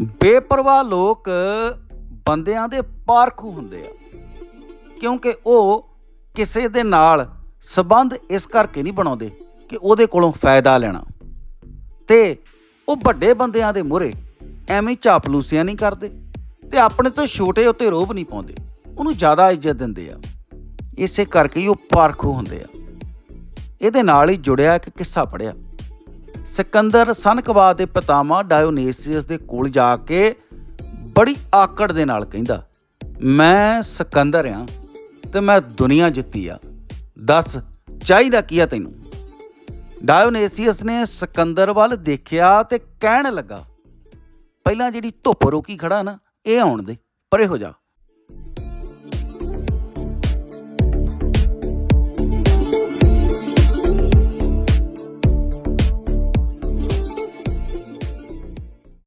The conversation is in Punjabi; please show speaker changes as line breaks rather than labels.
ਬੇਪਰਵਾਹ ਲੋਕ ਬੰਦਿਆਂ ਦੇ ਪਾਰਖੂ ਹੁੰਦੇ ਆ। ਕਿਉਂਕਿ ਉਹ ਕਿਸੇ ਦੇ ਨਾਲ ਸਬੰਧ ਇਸ ਕਰਕੇ ਨਹੀਂ ਬਣਾਉਂਦੇ ਕਿ ਉਹਦੇ ਕੋਲੋਂ ਫਾਇਦਾ ਲੈਣਾ। ਤੇ ਉਹ ਵੱਡੇ ਬੰਦਿਆਂ ਦੇ ਮੂਹਰੇ ਐਵੇਂ ਹੀ ਚਾਪਲੂਸੀਆਂ ਨਹੀਂ ਕਰਦੇ ਤੇ ਆਪਣੇ ਤੋਂ ਛੋਟੇ ਉੱਤੇ ਰੋਬ ਨਹੀਂ ਪਾਉਂਦੇ। ਉਹਨੂੰ ਜ਼ਿਆਦਾ ਇੱਜ਼ਤ ਦਿੰਦੇ ਆ। ਇਸੇ ਕਰਕੇ ਹੀ ਉਹ ਪਾਰਖੂ ਹੁੰਦੇ ਆ। ਇਹਦੇ ਨਾਲ ਹੀ ਜੁੜਿਆ ਇੱਕ ਕਿੱਸਾ ਪੜਿਆ ਸਿਕੰਦਰ ਸਨਕਵਾ ਦੇ ਪਿਤਾਮਾ ਡਾਇਓਨੇਸੀਅਸ ਦੇ ਕੋਲ ਜਾ ਕੇ ਬੜੀ ਆਕੜ ਦੇ ਨਾਲ ਕਹਿੰਦਾ, ਮੈਂ ਸਿਕੰਦਰ ਆ ਤੇ ਮੈਂ ਦੁਨੀਆ ਜਿੱਤੀ ਆ। ਦੱਸ, ਚਾਹੀਦਾ ਕੀ ਆ ਤੈਨੂੰ? ਡਾਇਓਨੇਸੀਅਸ ਨੇ ਸਿਕੰਦਰ ਵੱਲ ਦੇਖਿਆ ਤੇ ਕਹਿਣ ਲੱਗਾ, ਪਹਿਲਾਂ ਜਿਹੜੀ ਧੁੱਪ ਰੋਕੀ ਖੜਾ ਨਾ, ਇਹ ਆਉਣ ਦੇ, ਪਰੇ ਹੋ ਜਾ।